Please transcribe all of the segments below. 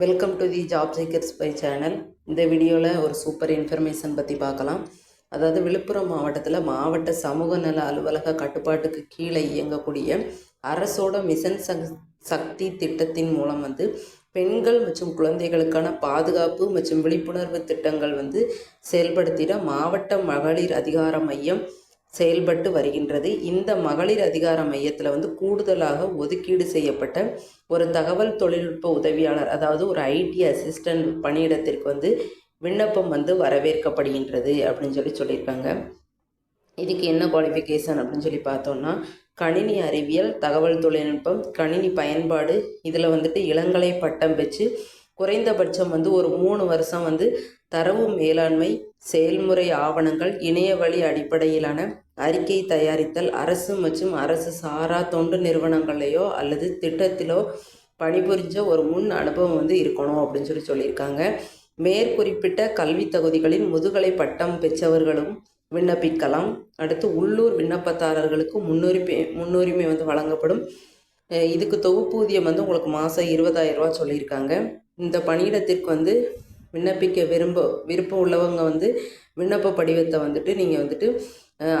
Welcome to the job seekers by channel இந்த வீடியோவில் ஒரு சூப்பர் இன்ஃபர்மேஷன் பற்றி பார்க்கலாம். அதாவது விழுப்புரம் மாவட்டத்தில் மாவட்ட சமூக நல அலுவலக கட்டுப்பாட்டுக்கு கீழே இயங்கக்கூடிய அரசோட மிஷன் சக் சக்தி திட்டத்தின் மூலம் வந்து பெண்கள் மற்றும் குழந்தைகளுக்கான பாதுகாப்பு மற்றும் விழிப்புணர்வு திட்டங்கள் வந்து செயல்படுத்திட மாவட்ட மகளிர் அதிகார மையம் செயல்பட்டு வருகின்றது. இந்த மகளிர் அதிகார மையத்தில் வந்து கூடுதலாக ஒதுக்கீடு செய்யப்பட்ட ஒரு தகவல் தொழில்நுட்ப உதவியாளர் அதாவது ஒரு ஐடி அசிஸ்டன்ட் பணியிடத்திற்கு வந்து விண்ணப்பம் வந்து வரவேற்கப்படுகின்றது அப்படின்னு சொல்லி சொல்லியிருக்காங்க. இதுக்கு என்ன குவாலிஃபிகேஷன் அப்படின்னு சொல்லி பார்த்தோம்னா கணினி அறிவியல் தகவல் தொழில்நுட்பம் கணினி பயன்பாடு இதில் வந்துட்டு இளங்கலை பட்டம் பெற்று குறைந்தபட்சம் வந்து ஒரு மூணு வருஷம் வந்து தரவு மேலாண்மை செயல்முறை ஆவணங்கள் இணைய வழி அடிப்படையிலான அறிக்கை தயாரித்தல் அரசு மற்றும் அரசு சாரா தொண்டு நிறுவனங்களையோ அல்லது திட்டத்திலோ பணிபுரிஞ்ச ஒரு முன் அனுபவம் வந்து இருக்கணும் அப்படின்னு சொல்லி சொல்லியிருக்காங்க. மேற்குறிப்பிட்ட கல்வி தகுதிகளின் முதுகலை பட்டம் பெற்றவர்களும் விண்ணப்பிக்கலாம். அடுத்து உள்ளூர் விண்ணப்பதாரர்களுக்கு முன்னுரிமை முன்னுரிமை வந்து வழங்கப்படும். இதுக்கு தொகுப்பூதியம் வந்து உங்களுக்கு மாதம் இருபதாயிரம் ரூபா சொல்லியிருக்காங்க. இந்த பணியிடத்திற்கு வந்து விண்ணப்பிக்க விரும்ப விருப்பம் உள்ளவங்க வந்து விண்ணப்ப படிவத்தை வந்துட்டு நீங்கள் வந்துட்டு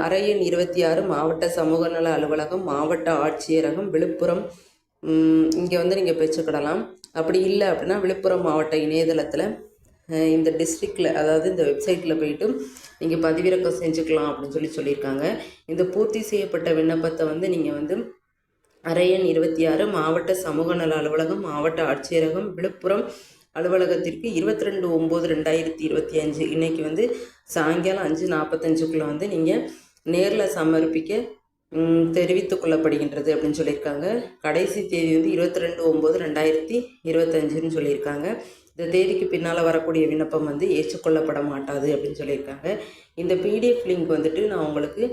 அரையன் இருபத்தி ஆறு மாவட்ட சமூக நல அலுவலகம் மாவட்ட ஆட்சியரகம் விழுப்புரம் இங்கே வந்து நீங்கள் பெற்றுக்கிடலாம். அப்படி இல்லை அப்படின்னா விழுப்புரம் மாவட்ட இணையதளத்தில் இந்த டிஸ்ட்ரிக்டில் அதாவது இந்த வெப்சைட்டில் போயிட்டு நீங்கள் பதிவிறக்கம் செஞ்சுக்கலாம் அப்படின்னு சொல்லி சொல்லியிருக்காங்க. இந்த பூர்த்தி செய்யப்பட்ட விண்ணப்பத்தை வந்து நீங்கள் வந்து அரையன் இருபத்தி ஆறு மாவட்ட சமூக நல அலுவலகம் மாவட்ட ஆட்சியரகம் விழுப்புரம் அலுவலகத்திற்கு இருபத்தி ரெண்டு ஒம்பது ரெண்டாயிரத்தி இருபத்தி அஞ்சு. இன்றைக்கி வந்து சாயங்காலம் அஞ்சு நாற்பத்தஞ்சுக்குள்ளே வந்து நீங்கள் நேரில் சமர்ப்பிக்க தெரிவித்து கொள்ளப்படுகின்றது அப்படின்னு சொல்லியிருக்காங்க. கடைசி தேதி வந்து இருபத்தி ரெண்டு ஒம்பது ரெண்டாயிரத்தி இருபத்தஞ்சுன்னு சொல்லியிருக்காங்க. இந்த தேதிக்கு பின்னால் வரக்கூடிய விண்ணப்பம் வந்து ஏற்றுக்கொள்ளப்பட மாட்டாது அப்படின்னு சொல்லியிருக்காங்க. இந்த பிடிஎஃப் லிங்க் வந்துட்டு நான் உங்களுக்கு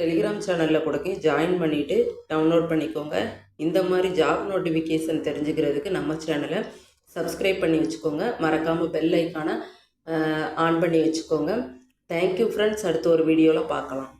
டெலிகிராம் சேனலில் கொடுக்க ஜாயின் பண்ணிவிட்டு டவுன்லோட் பண்ணிக்கோங்க. இந்த மாதிரி ஜாப் நோட்டிஃபிகேஷன் தெரிஞ்சுக்கிறதுக்கு நம்ம சேனலை சப்ஸ்கிரைப் பண்ணி வச்சுக்கோங்க. மறக்காமல் பெல் ஐக்கானை ஆன் பண்ணி வச்சுக்கோங்க. தேங்க்யூ ஃப்ரெண்ட்ஸ் அடுத்த ஒரு வீடியோவில் பார்க்கலாம்.